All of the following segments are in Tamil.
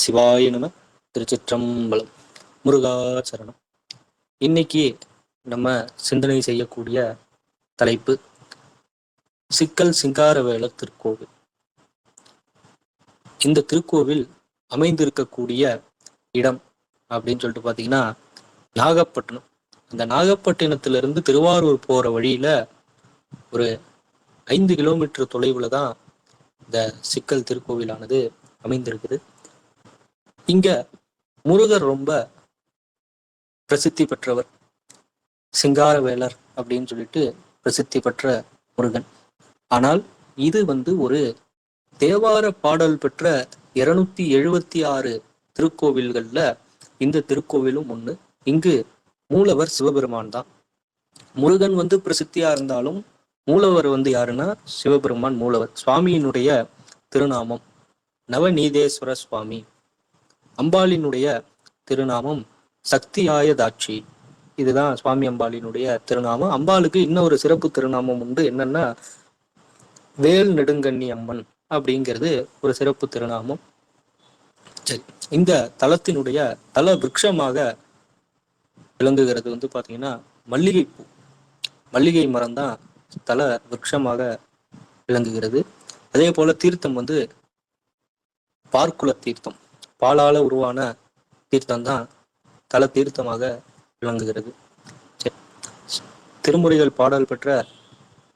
சிவாய நம திருச்சிற்றம்பலம். முருகாச்சரணம் இன்னைக்கு நம்ம சிந்தனை செய்யக்கூடிய தலைப்பு சிக்கல் சிங்காரவேல திருக்கோவில். இந்த திருக்கோவில் அமைந்திருக்கக்கூடிய இடம் அப்படின்னு சொல்லிட்டு பார்த்தீங்கன்னா நாகப்பட்டினம். அந்த நாகப்பட்டினத்திலிருந்து திருவாரூர் போற வழியில ஒரு ஐந்து கிலோமீட்டர் தொலைவில் தான் இந்த சிக்கல் திருக்கோவிலானது அமைந்திருக்குது. இங்க முருகர் ரொம்ப பிரசித்தி பெற்றவர். சிங்காரவேலர் அப்படின்னு சொல்லிட்டு பிரசித்தி பெற்ற முருகன். ஆனால் இது வந்து ஒரு தேவார பாடல் பெற்ற இருநூத்தி எழுபத்தி ஆறு திருக்கோவில்கள்ல இந்த திருக்கோவிலும் ஒண்ணு. இங்கு மூலவர் சிவபெருமான் தான். முருகன் வந்து பிரசித்தியா இருந்தாலும் மூலவர் வந்து யாருன்னா சிவபெருமான் மூலவர். சுவாமியினுடைய திருநாமம். நவநீதேஸ்வர சுவாமி. அம்பாளினுடைய திருநாமம் சக்தியாயதாட்சி. இதுதான் சுவாமி அம்பாளினுடைய திருநாமம். அம்பாளுக்கு இன்னொரு சிறப்பு திருநாமம் உண்டு. என்னன்னா வேல் நெடுங்கண்ணி அம்மன் அப்படிங்கிறது ஒரு சிறப்பு திருநாமம். சரி இந்த தலத்தினுடைய தல விருட்சமாக விளங்குகிறது வந்து பாத்தீங்கன்னா மல்லிகை பூ மல்லிகை மரம் தான் தல விருட்சமாக விளங்குகிறது. அதே போல தீர்த்தம் வந்து பார்க்குல தீர்த்தம். பாலால உருவான தீர்த்தம் தான் தல தீர்த்தமாக விளங்குகிறது. திருமுறைகள் பாடல் பெற்ற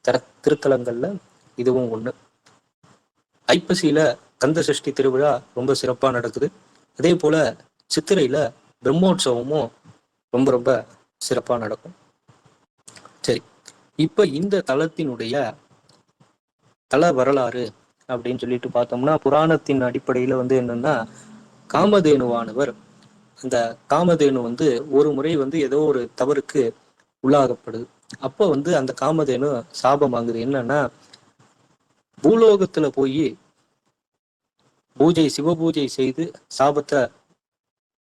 தர திருத்தலங்கள்ல இதுவும் ஒண்ணு. ஐப்பசியில கந்த சஷ்டி திருவிழா ரொம்ப சிறப்பா நடக்குது. அதே போல சித்திரையில பிரம்மோற்சவமும் ரொம்ப ரொம்ப சிறப்பா நடக்கும். சரி. இப்ப இந்த தலத்தினுடைய தல வரலாறு அப்படின்னு சொல்லிட்டு பார்த்தோம்னா புராணத்தின் அடிப்படையில வந்து என்னன்னா காமதேனுவானவர். அந்த காமதேனு வந்து ஒரு முறை வந்து ஏதோ ஒரு தவறுக்கு உள்ளாகப்படுது. அப்ப வந்து அந்த காமதேனு சாபம் வாங்குது என்னன்னா பூலோகத்துல போய் பூஜை சிவ பூஜை செய்து சாபத்தை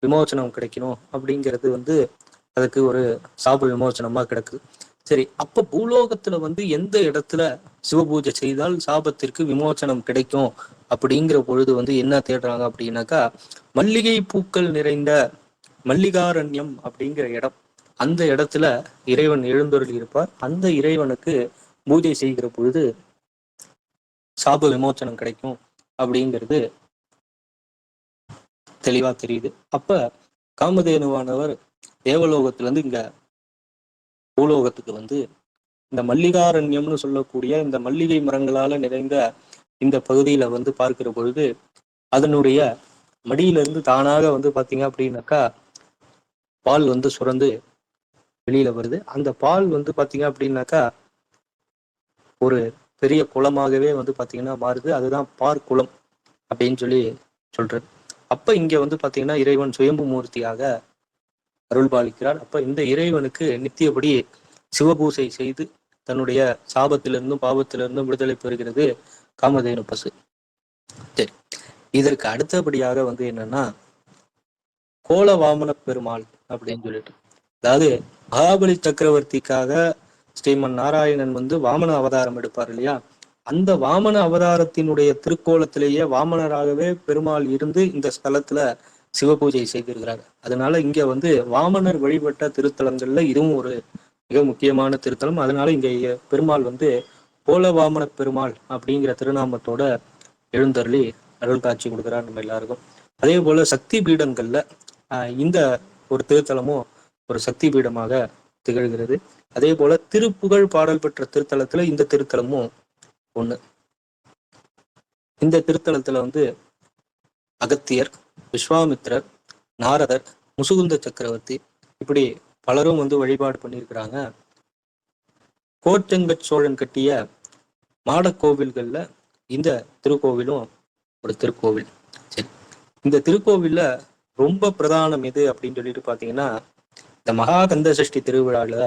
விமோசனம் கிடைக்கணும் அப்படிங்கிறது வந்து அதுக்கு ஒரு சாப விமோசனமா கிடக்குது சரி அப்ப பூலோகத்துல வந்து எந்த இடத்துல சிவபூஜை செய்தால் சாபத்திற்கு விமோசனம் கிடைக்கும் அப்படிங்கிற பொழுது வந்து என்ன தேடுறாங்க அப்படின்னாக்கா மல்லிகை பூக்கள் நிறைந்த மல்லிகாரண்யம் அப்படிங்கிற இடம். அந்த இடத்துல இறைவன் எழுந்தொருள் இருப்பார். அந்த இறைவனுக்கு பூஜை செய்கிற பொழுது சாப விமோச்சனம் கிடைக்கும் அப்படிங்கிறது தெளிவா தெரியுது. அப்ப காமதேனுவானவர் தேவலோகத்துல இருந்து இங்க பூலோகத்துக்கு வந்து இந்த மல்லிகாரண்யம்னு சொல்லக்கூடிய இந்த மல்லிகை மரங்களால நிறைந்த இந்த பகுதியில வந்து பார்க்கிற பொழுது அதனுடைய மடியிலிருந்து தானாக வந்து பாத்தீங்க அப்படின்னாக்கா பால் வந்து சுரந்து வெளியில வருது. அந்த பால் வந்து பாத்தீங்க அப்படின்னாக்கா ஒரு பெரிய குளமாகவே வந்து பாத்தீங்கன்னா மாறுது. அதுதான் பார் குளம் அப்படின்னு சொல்லி சொல்றது. அப்ப இங்க வந்து பாத்தீங்கன்னா இறைவன் சுயம்பு மூர்த்தியாக அருள் பாலிக்கிறார் அப்ப இந்த இறைவனுக்கு நித்தியபடி சிவபூசை செய்து தன்னுடைய சாபத்திலிருந்தும் பாவத்திலிருந்தும் விடுதலை பெறுகிறது. காமதேனு பசு. சரி. இதற்கு அடுத்தபடியாக வந்து என்னன்னா கோல வாமன பெருமாள் அப்படின்னு சொல்லிட்டு. அதாவது மகாபலி சக்கரவர்த்திக்காக ஸ்ரீமன் நாராயணன் வந்து வாமன அவதாரம் எடுப்பார் இல்லையா? அந்த வாமன அவதாரத்தினுடைய திருக்கோலத்திலேயே வாமனராகவே பெருமாள் இருந்து இந்த ஸ்தலத்துல சிவபூஜை செய்திருக்கிறார். அதனால இங்க வந்து வாமனர் வழிபட்ட திருத்தலங்கள்ல இதுவும் ஒரு மிக முக்கியமான திருத்தலம். அதனால இங்க பெருமாள் வந்து போல வாமன பெருமாள் அப்படிங்கிற திருநாமத்தோட எழுந்தருளி அருள் காட்சி கொடுக்குறார் நம்ம எல்லாருக்கும். அதே போல சக்தி பீடங்கள்ல ஆஹ் இந்த ஒரு திருத்தலமும் ஒரு சக்தி பீடமாக திகழ்கிறது. அதே போல திருப்புகழ் பாடல் பெற்ற திருத்தலத்துல இந்த திருத்தலமும் ஒண்ணு. இந்த திருத்தலத்துல வந்து அகத்தியர் விஸ்வாமித்திரர் நாரதர் முசுகுந்த சக்கரவர்த்தி இப்படி பலரும் வந்து வழிபாடு பண்ணியிருக்கிறாங்க. கோச்செங்கட் சோழன் கட்டிய மாடக்கோவில்கள்ல இந்த திருக்கோவிலும் ஒரு திருக்கோவில். சரி இந்த திருக்கோவிலில் ரொம்ப பிரதானம் எது அப்படின்னு சொல்லிட்டு பாத்தீங்கன்னா இந்த மகாகந்த சஷ்டி திருவிழாவில்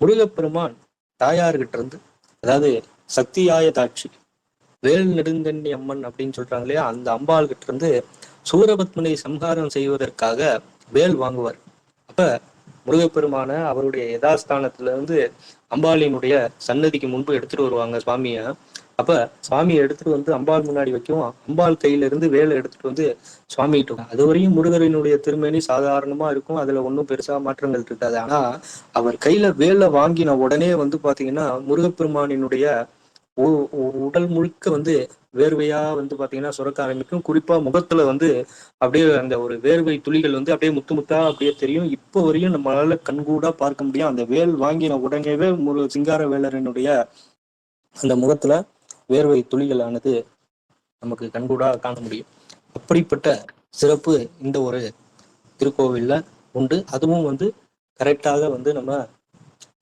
முருகப்பெருமான் தாயார்கிட்ட இருந்து அதாவது சக்தியாய தாட்சி வேல் நெடுங்கண்ணி அம்மன் அப்படின்னு சொல்றாங்க இல்லையா அந்த அம்பாள் கிட்ட இருந்து சூரபத்மனை சம்ஹாரம் செய்வதற்காக வேல் வாங்குவார். அப்ப முருகப்பெருமான அவருடைய யதாஸ்தானத்துல இருந்து அம்பாளினுடைய சன்னதிக்கு முன்பு எடுத்துட்டு வருவாங்க சுவாமிய. அப்ப சுவாமியை எடுத்துட்டு வந்து அம்பாள் முன்னாடி வைக்கும். அம்பாள் கையில இருந்து வேலை எடுத்துட்டு வந்து சுவாமி அது வரையும் முருகரினுடைய திருமேனி சாதாரணமா இருக்கும். அதுல ஒன்றும் பெருசா மாற்றங்கள் இருக்காது. ஆனா அவர் கையில வேலை வாங்கின உடனே வந்து பாத்தீங்கன்னா முருகப்பெருமானினுடைய உடல் முழுக்க வந்து வேர்வையா வந்து பாத்தீங்கன்னா சுரக்க ஆரம்பிக்கும். குறிப்பா முகத்துல வந்து அப்படியே அந்த ஒரு வேர்வை துளிகள் வந்து அப்படியே முத்து முத்தா அப்படியே தெரியும். இப்போ வரையும் நம்மளால கண்கூடா பார்க்க முடியும். அந்த வேல் வாங்கின உடனேவே முரு சிங்கார வேலரனுடைய அந்த முகத்துல வேர்வை துளிகளானது நமக்கு கண்கூடா காண முடியும். அப்படிப்பட்ட சிறப்பு இந்த ஒரு திருக்கோவில்ல உண்டு. அதுவும் வந்து கரெக்டாக வந்து நம்ம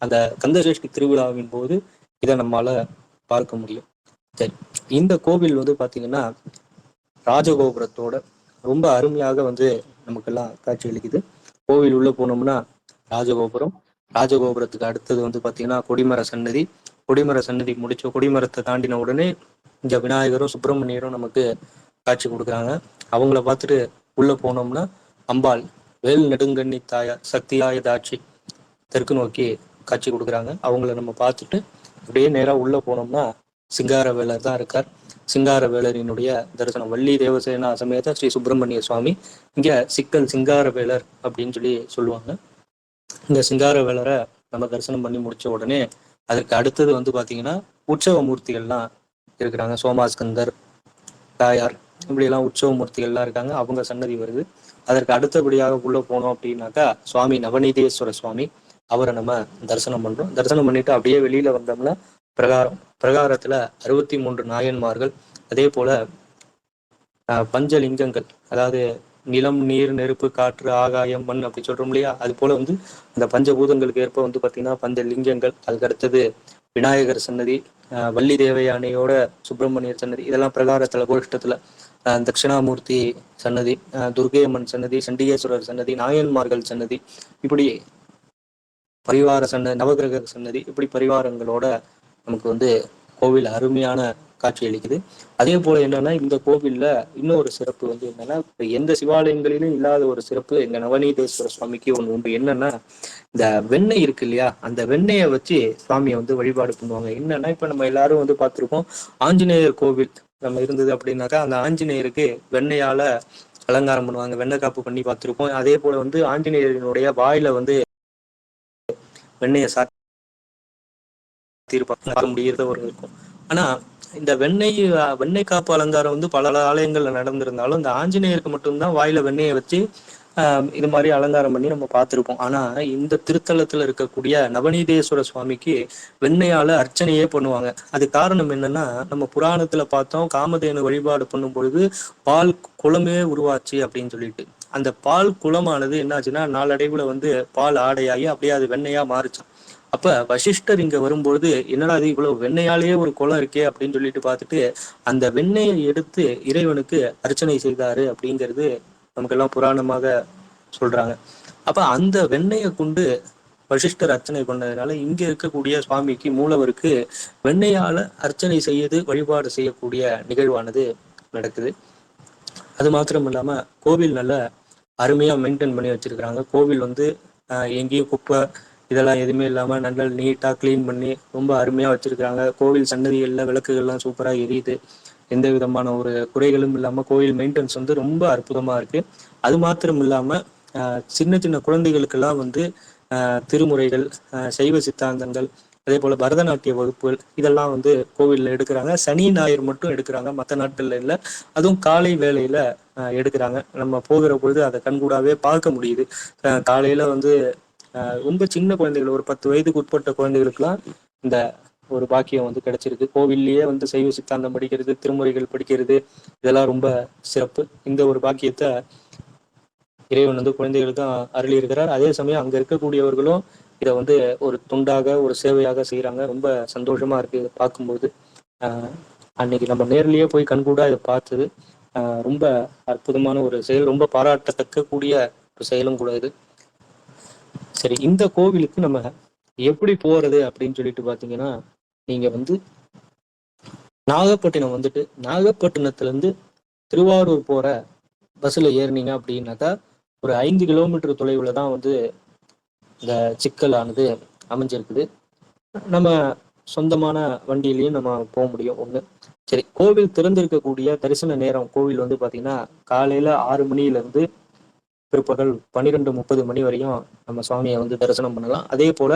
அந்த கந்தசஷ்டி திருவிழாவின் போது இதை நம்மளால பார்க்க முடியும் சரி இந்த கோவில் வந்து பாத்தீங்கன்னா ராஜகோபுரத்தோட ரொம்ப அருமையாக வந்து நமக்கெல்லாம் காட்சி அளிக்குது. கோவில் உள்ள போனோம்னா ராஜகோபுரம். ராஜகோபுரத்துக்கு அடுத்தது வந்து பாத்தீங்கன்னா கொடிமர சன்னதி. கொடிமர சன்னதி முடிச்ச கொடிமரத்தை தாண்டின உடனே இந்த விநாயகரும் சுப்பிரமணியரும் நமக்கு காட்சி கொடுக்குறாங்க. அவங்கள பார்த்துட்டு உள்ள போனோம்னா அம்பாள் வேல் நெடுங்கண்ணி தாயார் சக்தியாய தாட்சி தெற்கு நோக்கி காட்சி கொடுக்குறாங்க. அவங்கள நம்ம பார்த்துட்டு அப்படியே நேராக உள்ள போனோம்னா சிங்காரவேலர் தான் இருக்கார். சிங்காரவேலரினுடைய தரிசனம். வள்ளி தேவசேனா சமேத ஸ்ரீ சுப்பிரமணிய சுவாமி. இங்க சிக்கல் சிங்காரவேலர் அப்படின்னு சொல்லி சொல்லுவாங்க. இந்த சிங்கார வேலரை நம்ம தரிசனம் பண்ணி முடிச்ச உடனே அதற்கு அடுத்தது வந்து பாத்தீங்கன்னா உற்சவ மூர்த்திகள்லாம் இருக்கிறாங்க. சோமாஸ்கந்தர் தாயார் இப்படி எல்லாம் உற்சவ மூர்த்திகள்லாம் இருக்காங்க. அவங்க சன்னதி வருது. அதற்கு அடுத்தபடியாக உள்ள போனோம் அப்படின்னாக்கா சுவாமி நவநீதேஸ்வர சுவாமி. அவரை நம்ம தரிசனம் பண்றோம். தரிசனம் பண்ணிட்டு அப்படியே வெளியில வந்தோம்னா பிரகாரம் பிரகாரத்துல அறுபத்தி மூன்று நாயன்மார்கள் அதே போல பஞ்சலிங்கங்கள் அதாவது நிலம் நீர் நெருப்பு காற்று ஆகாயம் மண் அப்படி சொல்றோம் இல்லையா? அது போல வந்து அந்த பஞ்சபூதங்களுக்கு ஏற்ப வந்து பாத்தீங்கன்னா பஞ்ச லிங்கங்கள் அதுக்கு அடுத்தது விநாயகர் சன்னதி வள்ளி தேவயானையோட சுப்பிரமணியர் சன்னதி இதெல்லாம் பிரகாரத்துல கோஷ்டத்துல தட்சிணாமூர்த்தி சன்னதி துர்கையம்மன் சன்னதி சண்டிகேஸ்வரர் சன்னதி நாயன்மார்கள் சன்னதி இப்படி பரிவார சன்னதி நவகிரக சன்னதி இப்படி பரிவாரங்களோட நமக்கு வந்து கோவில் அருமையான காட்சி அளிக்குது. அதே போல என்னன்னா இந்த கோவில்ல இன்னொரு சிறப்பு வந்து என்னன்னா எந்த சிவாலயங்களிலும் இல்லாத ஒரு சிறப்பு எங்க நவநீதேஸ்வர சுவாமிக்கு ஒண்ணு உண்டு. என்னன்னா இந்த வெண்ணெய் இருக்கு இல்லையா? அந்த வெண்ணெயை வச்சு சுவாமியை வந்து வழிபாடு பண்ணுவாங்க. என்னன்னா இப்ப நம்ம எல்லாரும் வந்து பார்த்திருக்கோம் ஆஞ்சநேயர் கோவில் நம்ம இருந்தது அப்படின்னாக்கா அந்த ஆஞ்சநேயருக்கு வெண்ணெயால அலங்காரம் பண்ணுவாங்க வெண்ணெய் காப்பு பண்ணி பார்த்திருக்கோம் அதே போல வந்து ஆஞ்சநேயரினுடைய வாயில வந்து வெண்ணையை சாத்திருப்பாங்க முடியறதவர்கள் இருக்கும் ஆனா இந்த வெண்ணெய் வெண்ணெய் காப்பு அலங்காரம் வந்து பல ஆலயங்கள்ல நடந்திருந்தாலும் இந்த ஆஞ்சநேயருக்கு மட்டும்தான் வாயில வெண்ணெயை வச்சு இது மாதிரி அலங்காரம் பண்ணி நம்ம பார்த்திருப்போம். ஆனா இந்த திருத்தலத்துல இருக்கக்கூடிய நவநீதேஸ்வர சுவாமிக்கு வெண்ணையால அர்ச்சனையே பண்ணுவாங்க. அது காரணம் என்னன்னா நம்ம புராணத்துல பார்த்தோம் காமதேனு வழிபாடு பண்ணும் பொழுது பால் குளமே உருவாச்சு அப்படின்னு சொல்லிட்டு. அந்த பால் குளமானது என்னாச்சுன்னா நாளடைவுல வந்து பால் ஆடையாகி அப்படியே அது வெண்ணையா மாறுச்சான் அப்ப வசிஷ்டர் இங்க வரும்பொழுது என்னடா அது இவ்வளவு வெண்ணையாலேயே ஒரு குளம் இருக்கே அப்படின்னு சொல்லிட்டு பார்த்துட்டு அந்த வெண்ணையை எடுத்து இறைவனுக்கு அர்ச்சனை செய்தாரு அப்படிங்கிறது நமக்கெல்லாம் புராணமாக சொல்றாங்க. அப்ப அந்த வெண்ணையை கொண்டு வசிஷ்டர் அர்ச்சனை பண்ணதுனால இங்க இருக்கக்கூடிய சுவாமிக்கு மூலவருக்கு வெண்ணையால அர்ச்சனை செய்து வழிபாடு செய்யக்கூடிய நிகழ்வானது நடக்குது. அது மாத்திரம் இல்லாம கோவில் நல்ல அருமையாக மெயின்டைன் பண்ணி வச்சிருக்கிறாங்க. கோவில் வந்து எங்கேயும் குப்பை இதெல்லாம் எதுவுமே இல்லாமல் நல்லா நீட்டாக கிளீன் பண்ணி ரொம்ப அருமையாக வச்சுருக்காங்க கோவில் சன்னதிகளில் விளக்குகள்லாம் சூப்பராக எரியுது. எந்த விதமான ஒரு குறைகளும் இல்லாமல் கோயில் மெயின்டெனன்ஸ் வந்து ரொம்ப அற்புதமாக இருக்கு. அது மாத்திரம் இல்லாமல் சின்ன சின்ன குழந்தைகளுக்கெல்லாம் வந்து திருமுறைகள் சைவ சித்தாந்தங்கள் அதே போல பரதநாட்டிய வகுப்புகள் இதெல்லாம் வந்து கோவில்ல எடுக்கிறாங்க. சனி ஞாயிறு மட்டும் எடுக்கிறாங்க. மற்ற நாட்கள்ல இல்லை. அதுவும் காலை வேலையில எடுக்கிறாங்க. நம்ம போகிற பொழுது அதை கண்கூடாவே பார்க்க முடியுது. காலையில வந்து ரொம்ப சின்ன குழந்தைகள் ஒரு பத்து வயதுக்கு உட்பட்ட குழந்தைகளுக்குலாம் இந்த ஒரு பாக்கியம் வந்து கிடைச்சிருக்கு. கோவில்லையே வந்து சைவ சித்தாந்தம் படிக்கிறது திருமுறைகள் படிக்கிறது இதெல்லாம் ரொம்ப சிறப்பு. இந்த ஒரு பாக்கியத்தை இறைவன் வந்து குழந்தைகளுக்கும் அருளி இருக்கிறார் அதே சமயம் அங்க இருக்கக்கூடியவர்களும் இதை வந்து ஒரு துண்டாக ஒரு சேவையாக செய்யறாங்க ரொம்ப சந்தோஷமா இருக்கு இதை பார்க்கும்போது. ஆஹ் அன்னைக்கு நம்ம நேர்லயே போய் கண்கூடா இதை பார்த்தது. ரொம்ப அற்புதமான ஒரு செயல். ரொம்ப பாராட்டத்தக்க கூடிய ஒரு செயலும் கூட இது. சரி இந்த கோவிலுக்கு நம்ம எப்படி போறது அப்படின்னு சொல்லிட்டு பாத்தீங்கன்னா நீங்க வந்து நாகப்பட்டினம் வந்துட்டு நாகப்பட்டினத்துல இருந்து திருவாரூர் போற பஸ்ல ஏறினீங்க அப்படின்னாக்கா ஒரு ஐந்து கிலோமீட்டர் தொலைவுல தான் வந்து இந்த சிக்கலானது அமைஞ்சிருக்குது. நம்ம சொந்தமான வண்டியிலையும் நம்ம போக முடியும். ஒண்ணு சரி கோவில் திறந்திருக்கக்கூடிய தரிசன நேரம் கோவில் வந்து பாத்தீங்கன்னா காலையில ஆறு மணில இருந்து பிற்பகல் பன்னிரெண்டு முப்பது மணி வரையும் நம்ம சுவாமியை வந்து தரிசனம் பண்ணலாம். அதே போல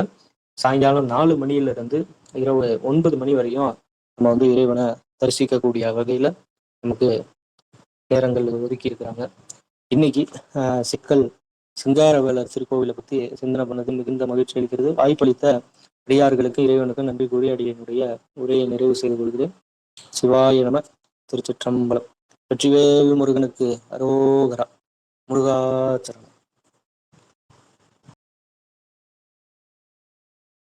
சாயங்காலம் நாலு மணியில இருந்து இரவு ஒன்பது மணி வரையும் நம்ம வந்து இறைவனை தரிசிக்கக்கூடிய வகையில நமக்கு நேரங்கள் ஒதுக்கி இருக்கிறாங்க. இன்னைக்கு ஆஹ், சிக்கல் சிங்காரவேலர் திருக்கோவிலை பத்தி சிந்தனை பண்ணது மிகுந்த மகிழ்ச்சி அளிக்கிறது. வாய்ப்பளித்த அடியார்களுக்கு இறைவனுக்கு நன்றி கூறி அடியனுடைய உரையை நிறைவு செய்து கொள்கிறேன். சிவாய நம திருச்சிற்றம்பலம். வெற்றிவேல் முருகனுக்கு அரோகரா. முருகாச்சரம்